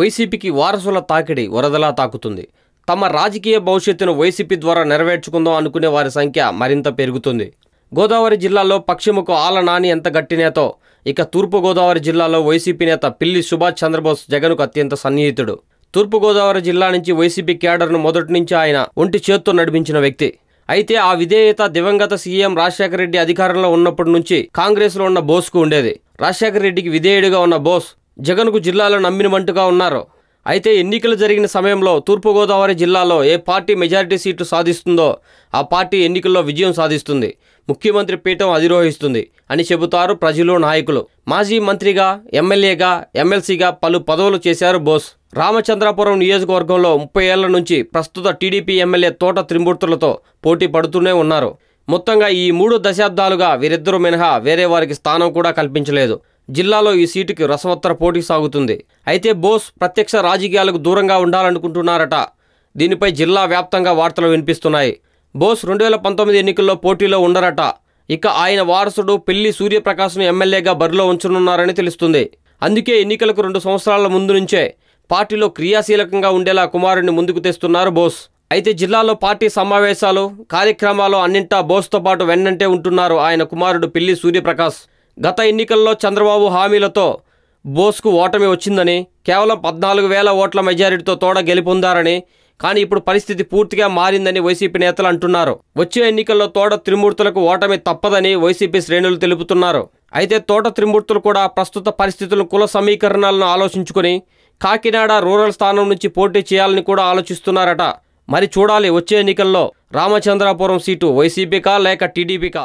వైసీపీకి వారసుల తాకిడి వరదలా తాకుతుంది. తమ రాజకీయ భవిష్యత్తును వైసీపీ ద్వారా నెరవేర్చుకుందాం అనుకునే వారి సంఖ్య మరింత పెరుగుతుంది. గోదావరి జిల్లాలో పశ్చిమకు ఆల నాని ఎంత గట్టినేతో ఇక తూర్పుగోదావరి జిల్లాలో వైసీపీ నేత పిల్లి సుభాష్ చంద్రబోస్ జగన్కు అత్యంత సన్నిహితుడు. తూర్పుగోదావరి జిల్లా నుంచి వైసీపీ క్యాడర్ను మొదటి నుంచి ఆయన ఒంటి చేత్తో నడిపించిన వ్యక్తి. అయితే ఆ విధేయత దివంగత సీఎం రాజశేఖర రెడ్డి అధికారంలో ఉన్నప్పటి నుంచి కాంగ్రెస్లో ఉన్న బోస్కు ఉండేది. రాజశేఖర రెడ్డికి విధేయుడిగా ఉన్న బోస్ జగన్కు జిల్లాలో నమ్మినమంటుగా ఉన్నారు. అయితే ఎన్నికలు జరిగిన సమయంలో తూర్పుగోదావరి జిల్లాలో ఏ పార్టీ మెజారిటీ సీట్లు సాధిస్తుందో ఆ పార్టీ ఎన్నికల్లో విజయం సాధిస్తుంది. ముఖ్యమంత్రి పీఠం అధిరోహిస్తుంది అని చెబుతారు ప్రజలు నాయకులు. మాజీ మంత్రిగా ఎమ్మెల్యేగా ఎమ్మెల్సీగా పలు పదవులు చేశారు బోస్. రామచంద్రాపురం నియోజకవర్గంలో ముప్పై ఏళ్ళ నుంచి ప్రస్తుత టీడీపీ ఎమ్మెల్యే తోట త్రిమూర్తులతో పోటీ పడుతూనే ఉన్నారు. మొత్తంగా ఈ మూడు దశాబ్దాలుగా వీరిద్దరూ మినహా వేరే వారికి స్థానం కూడా కల్పించలేదు. జిల్లాలో ఈ సీటుకి రసవత్తర పోటీ సాగుతుంది. అయితే బోస్ ప్రత్యక్ష రాజకీయాలకు దూరంగా ఉండాలనుకుంటున్నారట. దీనిపై జిల్లా వ్యాప్తంగా వార్తలు వినిపిస్తున్నాయి. బోస్ రెండు వేల పంతొమ్మిది ఎన్నికల్లో పోటీలో ఉండరట. ఇక ఆయన వారసుడు పెళ్ళి సూర్యప్రకాశ్ను ఎమ్మెల్యేగా బరిలో ఉంచనున్నారని తెలుస్తుంది. అందుకే ఎన్నికలకు రెండు సంవత్సరాల ముందు నుంచే పార్టీలో క్రియాశీలకంగా ఉండేలా కుమారుడిని ముందుకు తెస్తున్నారు బోస్. అయితే జిల్లాలో పార్టీ సమావేశాలు కార్యక్రమాలు అన్నింటా బోస్తో పాటు వెన్నంటే ఉంటున్నారు ఆయన కుమారుడు పిల్లి సూర్యప్రకాష్ గత ఎన్నికల్లో చంద్రబాబు హామీలతో బోస్కు ఓటమి వచ్చిందని కేవలం పద్నాలుగు వేల ఓట్ల మెజారిటీతో తోడ గెలుపొందారని కానీ ఇప్పుడు పరిస్థితి పూర్తిగా మారిందని వైసీపీ నేతలు అంటున్నారు. వచ్చే ఎన్నికల్లో తోట త్రిమూర్తులకు ఓటమి తప్పదని వైసీపీ శ్రేణులు తెలుపుతున్నారు. అయితే తోట త్రిమూర్తులు కూడా ప్రస్తుత పరిస్థితులను కుల సమీకరణాలను ఆలోచించుకుని కాకినాడ రూరల్ స్థానం నుంచి పోటీ చేయాలని కూడా ఆలోచిస్తున్నారట. మరి చూడాలి వచ్చే ఎన్నికల్లో రామచంద్రాపురం సీటు వైసీపీకా లేక టీడీపీకా?